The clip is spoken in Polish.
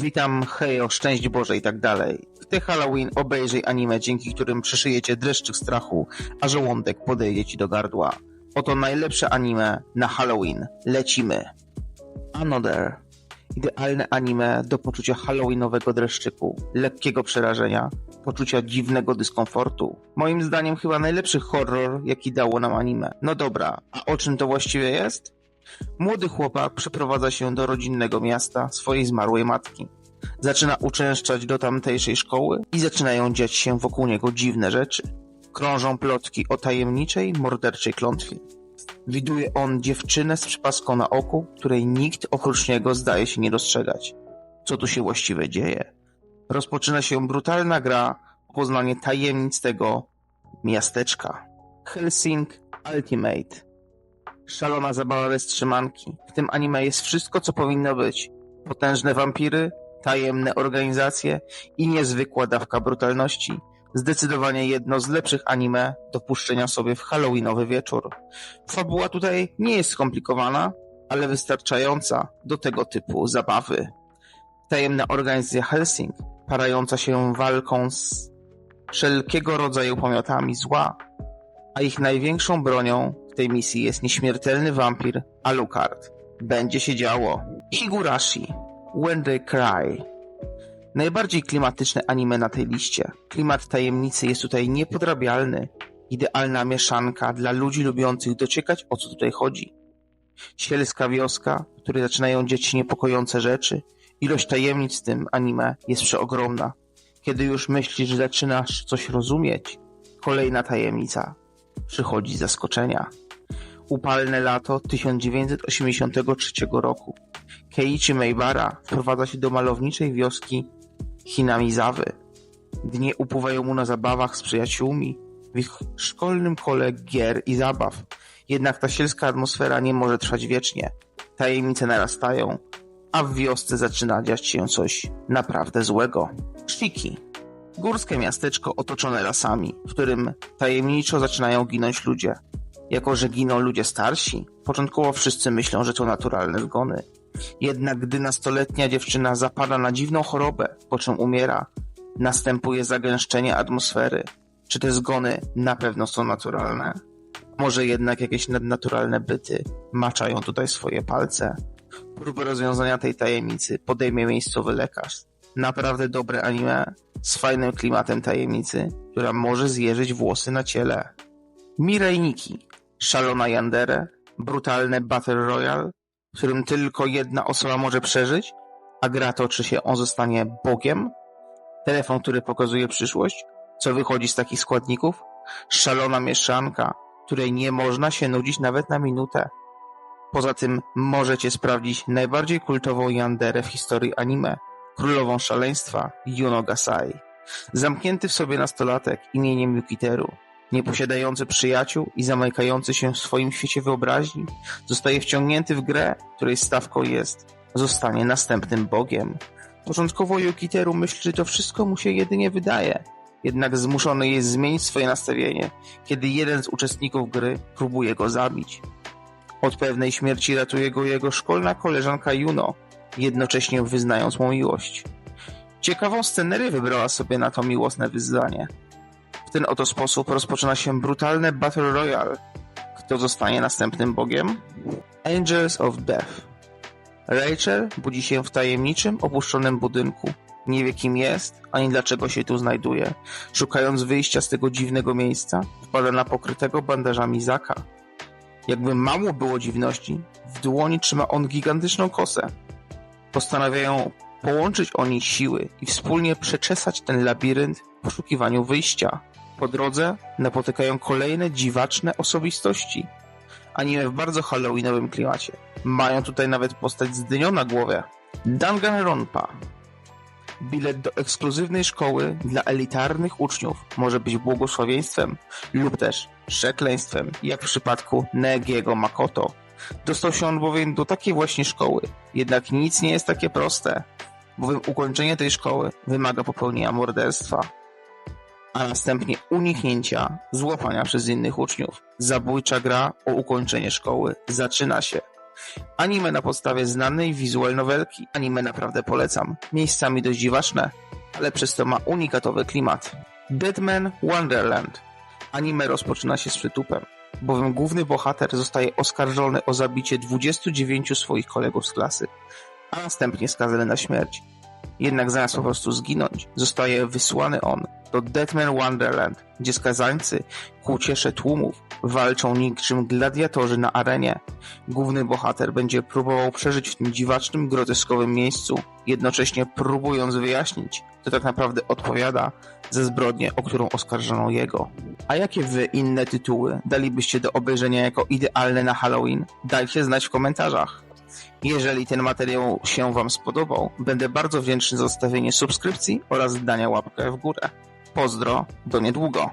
Witam, hejo, szczęść Boże i tak dalej. W te Halloween obejrzyj anime, dzięki którym przeszyjecie dreszczyk strachu, a żołądek podejdzie ci do gardła. Oto najlepsze anime na Halloween. Lecimy. Another. Idealne anime do poczucia halloweenowego dreszczyku, lekkiego przerażenia, poczucia dziwnego dyskomfortu. Moim zdaniem chyba najlepszy horror, jaki dało nam anime. No dobra, a o czym to właściwie jest? Młody chłopak przeprowadza się do rodzinnego miasta swojej zmarłej matki. Zaczyna uczęszczać do tamtejszej szkoły i zaczynają dziać się wokół niego dziwne rzeczy. Krążą plotki o tajemniczej, morderczej klątwie. Widuje on dziewczynę z przypaską na oku, której nikt oprócz niego zdaje się nie dostrzegać. Co tu się właściwie dzieje? Rozpoczyna się brutalna gra o poznanie tajemnic tego miasteczka. Helsing Ultimate. Szalona zabawa bez trzymanki. W tym anime jest wszystko, co powinno być. Potężne wampiry, tajemne organizacje i niezwykła dawka brutalności. Zdecydowanie jedno z lepszych anime do puszczenia sobie w halloweenowy wieczór. Fabuła tutaj nie jest skomplikowana, ale wystarczająca do tego typu zabawy. Tajemna organizacja Helsing, parająca się walką z wszelkiego rodzaju pomiotami zła, a ich największą bronią tej misji jest nieśmiertelny wampir Alucard. Będzie się działo. Higurashi. When They Cry. Najbardziej klimatyczne anime na tej liście. Klimat tajemnicy jest tutaj niepodrabialny. Idealna mieszanka dla ludzi lubiących dociekać o co tutaj chodzi. Sielska wioska, w której zaczynają dziać się niepokojące rzeczy. Ilość tajemnic w tym anime jest przeogromna. Kiedy już myślisz, że zaczynasz coś rozumieć, kolejna tajemnica przychodzi z zaskoczenia. Upalne lato 1983 roku. Keiichi Meibara wprowadza się do malowniczej wioski Hinamizawy. Dnie upływają mu na zabawach z przyjaciółmi, w ich szkolnym kole gier i zabaw. Jednak ta sielska atmosfera nie może trwać wiecznie. Tajemnice narastają, a w wiosce zaczyna dziać się coś naprawdę złego. Shiki. Górskie miasteczko otoczone lasami, w którym tajemniczo zaczynają ginąć ludzie. Jako, że giną ludzie starsi, początkowo wszyscy myślą, że to naturalne zgony. Jednak gdy nastoletnia dziewczyna zapada na dziwną chorobę, po czym umiera, następuje zagęszczenie atmosfery. Czy te zgony na pewno są naturalne? Może jednak jakieś nadnaturalne byty maczają tutaj swoje palce? Próbę rozwiązania tej tajemnicy podejmie miejscowy lekarz. Naprawdę dobre anime z fajnym klimatem tajemnicy, która może zjeżyć włosy na ciele. Mirai Nikki, szalona Yandere, brutalne Battle Royale, w którym tylko jedna osoba może przeżyć, a gra toczy się on zostanie Bogiem. Telefon, który pokazuje przyszłość. Co wychodzi z takich składników? Szalona mieszanka, której nie można się nudzić nawet na minutę. Poza tym możecie sprawdzić najbardziej kultową Yanderę w historii anime, królową szaleństwa Yuno Gasai. Zamknięty w sobie nastolatek imieniem Yukiteru, nieposiadający przyjaciół i zamykający się w swoim świecie wyobraźni, zostaje wciągnięty w grę, której stawką jest zostanie następnym bogiem. Początkowo Yukiteru myśli, że to wszystko mu się jedynie wydaje, jednak zmuszony jest zmienić swoje nastawienie, kiedy jeden z uczestników gry próbuje go zabić. Od pewnej śmierci ratuje go jego szkolna koleżanka Juno, jednocześnie wyznając mu miłość. Ciekawą scenerię wybrała sobie na to miłosne wyznanie. W ten oto sposób rozpoczyna się brutalne Battle Royale. Kto zostanie następnym bogiem? Angels of Death. Rachel budzi się w tajemniczym, opuszczonym budynku. Nie wie kim jest, ani dlaczego się tu znajduje. Szukając wyjścia z tego dziwnego miejsca, wpada na pokrytego bandażami Zaka. Jakby mało było dziwności, w dłoni trzyma on gigantyczną kosę. Postanawiają połączyć oni siły i wspólnie przeczesać ten labirynt w poszukiwaniu wyjścia. Po drodze napotykają kolejne dziwaczne osobistości. Anime w bardzo halloweenowym klimacie. Mają tutaj nawet postać z dynią na głowie. Danganronpa. Bilet do ekskluzywnej szkoły dla elitarnych uczniów może być błogosławieństwem lub też przekleństwem, jak w przypadku Negiego Makoto. Dostał się on bowiem do takiej właśnie szkoły. Jednak nic nie jest takie proste, bowiem ukończenie tej szkoły wymaga popełnienia morderstwa, a następnie uniknięcia złapania przez innych uczniów. Zabójcza gra o ukończenie szkoły zaczyna się. Anime na podstawie znanej visual novelki. Anime naprawdę polecam. Miejscami dość dziwaczne, ale przez to ma unikatowy klimat. Deadman Wonderland. Anime rozpoczyna się z przytupem, bowiem główny bohater zostaje oskarżony o zabicie 29 swoich kolegów z klasy, a następnie skazany na śmierć. Jednak zamiast po prostu zginąć, zostaje wysłany on do Deadman Wonderland, gdzie skazańcy ku ciesze tłumów walczą niczym gladiatorzy na arenie. Główny bohater będzie próbował przeżyć w tym dziwacznym, groteskowym miejscu, jednocześnie próbując wyjaśnić, kto tak naprawdę odpowiada za zbrodnię, o którą oskarżono jego. A jakie wy inne tytuły dalibyście do obejrzenia jako idealne na Halloween? Dajcie znać w komentarzach. Jeżeli ten materiał się Wam spodobał, będę bardzo wdzięczny za zostawienie subskrypcji oraz dania łapkę w górę. Pozdro, do niedługo.